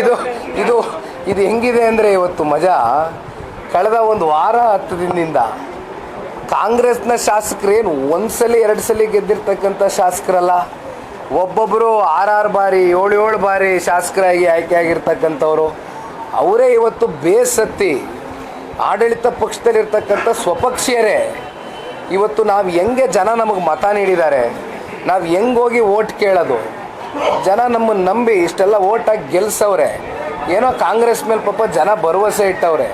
ಇದು ಇದು ಇದು ಹೆಂಗಿದೆ ಅಂದರೆ ಇವತ್ತು ಮಜಾ. ಕಳೆದ ಒಂದು ವಾರ ಹತ್ತು ದಿನದಿಂದ ಕಾಂಗ್ರೆಸ್ನ ಶಾಸಕರೇನು ಒಂದ್ಸಲಿ ಎರಡು ಸಲ ಗೆದ್ದಿರ್ತಕ್ಕಂಥ ಶಾಸಕರಲ್ಲ. ಒಬ್ಬೊಬ್ಬರು ಆರಾರು ಬಾರಿ, ಏಳು ಏಳು ಬಾರಿ ಶಾಸಕರಾಗಿ ಆಯ್ಕೆ ಆಗಿರ್ತಕ್ಕಂಥವ್ರು. ಅವರೇ ಇವತ್ತು ಬೇಸತ್ತಿ ಆಡಳಿತ ಪಕ್ಷದಲ್ಲಿರ್ತಕ್ಕಂಥ ಸ್ವಪಕ್ಷೀಯರೇ. ಇವತ್ತು ನಾವು ಹೆಂಗೆ ಜನ ನಮಗೆ ಮತ ನೀಡಿದ್ದಾರೆ, ನಾವು ಹೆಂಗೋಗಿ ಹೋಗಿ ಓಟ್ ಕೇಳೋದು ಜನ ನಮ್ಮನ್ನು ನಂಬಿ ಇಷ್ಟೆಲ್ಲ ಓಟಾಗಿ ಗೆಲ್ಸವ್ರೆ. ಏನೋ ಕಾಂಗ್ರೆಸ್ ಮೇಲೆ ಪಾಪ ಜನ ಭರವಸೆ ಇಟ್ಟವ್ರೆ.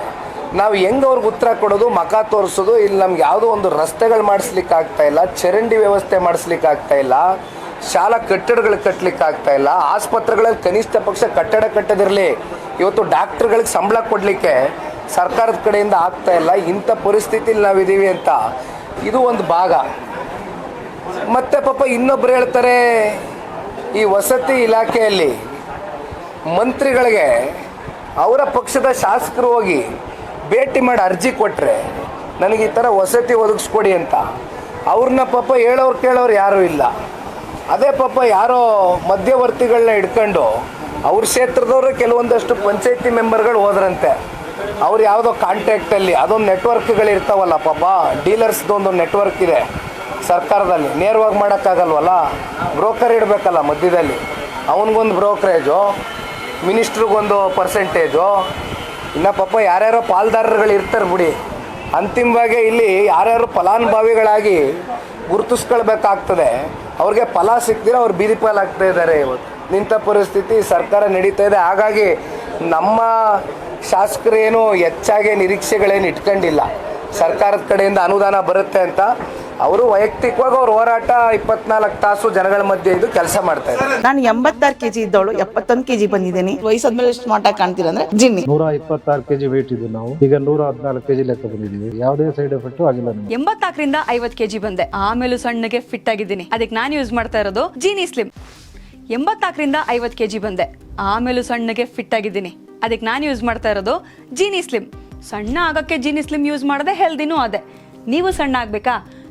ನಾವು ಹೆಂಗೆ ಅವ್ರಿಗೆ ಉತ್ತರ ಕೊಡೋದು ಮಕ ತೋರಿಸೋದು, ಇಲ್ಲಿ ನಮ್ಗೆ ಯಾವುದೋ ಒಂದು ರಸ್ತೆಗಳು ಮಾಡಿಸ್ಲಿಕ್ಕೆ ಆಗ್ತಾ ಇಲ್ಲ, ಚರಂಡಿ ವ್ಯವಸ್ಥೆ ಮಾಡಿಸ್ಲಿಕ್ಕೆ ಆಗ್ತಾ ಇಲ್ಲ, ಶಾಲಾ ಕಟ್ಟಡಗಳು ಕಟ್ಟಲಿಕ್ಕೆ ಆಗ್ತಾ ಇಲ್ಲ, ಆಸ್ಪತ್ರೆಗಳಲ್ಲಿ ಕನಿಷ್ಠ ಪಕ್ಷ ಕಟ್ಟಡ ಕಟ್ಟದಿರಲಿ, ಇವತ್ತು ಡಾಕ್ಟ್ರುಗಳಿಗೆ ಸಂಬಳ ಕೊಡಲಿಕ್ಕೆ ಸರ್ಕಾರದ ಕಡೆಯಿಂದ ಆಗ್ತಾ ಇಲ್ಲ, ಇಂಥ ಪರಿಸ್ಥಿತಿಲಿ ನಾವಿದ್ದೀವಿ ಅಂತ. ಇದು ಒಂದು ಭಾಗ. ಮತ್ತೆ ಪಾಪ ಇನ್ನೊಬ್ರು ಹೇಳ್ತಾರೆ ಈ ವಸತಿ ಇಲಾಖೆಯಲ್ಲಿ ಮಂತ್ರಿಗಳಿಗೆ ಅವರ ಪಕ್ಷದ ಶಾಸಕರು ಹೋಗಿ ಭೇಟಿ ಮಾಡಿ ಅರ್ಜಿ ಕೊಟ್ಟರೆ ನನಗೆ ಈ ಥರ ವಸತಿ ಒದಗಿಸ್ಕೊಡಿ ಅಂತ. ಅವ್ರನ್ನ ಪಾಪ ಹೇಳೋರು ಕೇಳೋರು ಯಾರೂ ಇಲ್ಲ. ಅದೇ ಪಾಪ ಯಾರೋ ಮಧ್ಯವರ್ತಿಗಳನ್ನ ಹಿಡ್ಕೊಂಡು ಅವ್ರ ಕ್ಷೇತ್ರದವರು ಕೆಲವೊಂದಷ್ಟು ಪಂಚಾಯತಿ ಮೆಂಬರ್ಗಳು ಹೋದ್ರಂತೆ. ಅವ್ರು ಯಾವುದೋ ಕಾಂಟ್ಯಾಕ್ಟಲ್ಲಿ ಅದೊಂದು ನೆಟ್ವರ್ಕ್ಗಳು ಇರ್ತಾವಲ್ಲ ಪಾಪ ಡೀಲರ್ಸ್ದೊಂದು ನೆಟ್ವರ್ಕ್ ಇದೆ. ಸರ್ಕಾರದಲ್ಲಿ ನೇರವಾಗಿ ಮಾಡೋಕ್ಕಾಗಲ್ವಲ್ಲ? ಬ್ರೋಕರ್ ಇಡಬೇಕಲ್ಲ ಮಧ್ಯದಲ್ಲಿ. ಅವನಿಗೊಂದು ಬ್ರೋಕರೇಜು, ಮಿನಿಸ್ಟ್ರಿಗೊಂದು ಪರ್ಸೆಂಟೇಜು. ಇನ್ನು ಪಾಪ ಯಾರ್ಯಾರೋ ಪಾಲ್ದಾರರುಗಳು ಇರ್ತಾರೆ ಬಿಡಿ. ಅಂತಿಮವಾಗಿ ಇಲ್ಲಿ ಯಾರ್ಯಾರು ಫಲಾನುಭವಿಗಳಾಗಿ ಗುರುತಿಸ್ಕೊಳ್ಬೇಕಾಗ್ತದೆ. ಅವ್ರಿಗೆ ಫಲ ಸಿಕ್ತಿರೋ ಅವ್ರು ಬೀದಿ ಪಾಲಾಗ್ತಾ ಇದ್ದಾರೆ ಇವತ್ತು. ನಿಂತ ಪರಿಸ್ಥಿತಿ ಸರ್ಕಾರ ನಡೀತಾ ಇದೆ. ಹಾಗಾಗಿ ನಮ್ಮ ಶಾಸಕರೇನು ಹೆಚ್ಚಾಗಿ ನಿರೀಕ್ಷೆಗಳೇನು ಇಟ್ಕೊಂಡಿಲ್ಲ. ಸರ್ಕಾರದ ಕಡೆಯಿಂದ ಅನುದಾನ ಬರುತ್ತೆ ಅಂತ ಅವರು ವೈಯಕ್ತಿಕವಾಗಿ ಅವ್ರ ಹೋರಾಟ ಇಪ್ಪತ್ನಾಲ್ಕು ತಾಸು ಜನಗಳ ಮಧ್ಯೆ ಇದು ಕೆಲಸ ಮಾಡ್ತಾ ಇದ್ದಾರೆ. ನಾನು ಎಂಬತ್ತಾರು ಕೆಜಿ ಇದ್ದವಳು ಎಪ್ಪತ್ತೊಂದು ಕೆಜಿ ಬಂದಿದ್ದೀನಿ. ವಯಸ್ಸಾದ್ಮೇಲೆ ಸ್ಮಾರ್ಟ್ ಆಗಿ ಕಾಣ್ತೀರ ಅಂದ್ರೆ ಜಿನ್ನಿ. ನೂರ ಇಪ್ಪತ್ತಾರು ಕೆಜಿ ವೇಟ್ ಇದ್ದು ನಾವು. ಈಗ ನೂರ ಹದಿನಾಲ್ಕು ಕೆಜಿ ಲೆಕ್ಕ ಬಂದಿದ್ದೀವಿ. ಯಾವುದೇ ಸೈಡ್ ಎಫೆಕ್ಟ್ ಆಗಿಲ್ಲ ನಮಗೆ. ಎಂಬತ್ನಾಲ್ಕರಿಂದ ಐವತ್ತು ಕೆಜಿ ಬಂದೆ. ಆಮೇಲೂ ಸಣ್ಣಗೆ ಫಿಟ್ ಆಗಿದ್ದೀನಿ. ಅದಕ್ಕೆ ನಾನು ಯೂಸ್ ಮಾಡ್ತಾ ಇರೋದು ಜೀನಿ ಸ್ಲಿಮ್ ಎಂಬತ್ನಾಲ್ಕರಿಂದ ಐವತ್ತು ಕೆಜಿ ಬಂದೆ. ಆಮೇಲೂ ಸಣ್ಣಗೆ ಫಿಟ್ ಆಗಿದ್ದೀನಿ. ಅದಕ್ಕೆ ನಾನು ಯೂಸ್ ಮಾಡ್ತಾ ಇರೋದು ಜೀನಿ ಸ್ಲಿಮ್ ಸಣ್ಣ ಆಗೋಕ್ಕೆ ಜೀನಿ ಸ್ಲಿಮ್ ಯೂಸ್ ಮಾಡದೆ ಹೆಲ್ದಿನೂ ಅದೇ. ನೀವು ಸಣ್ಣ ಆಗ್ಬೇಕಾ?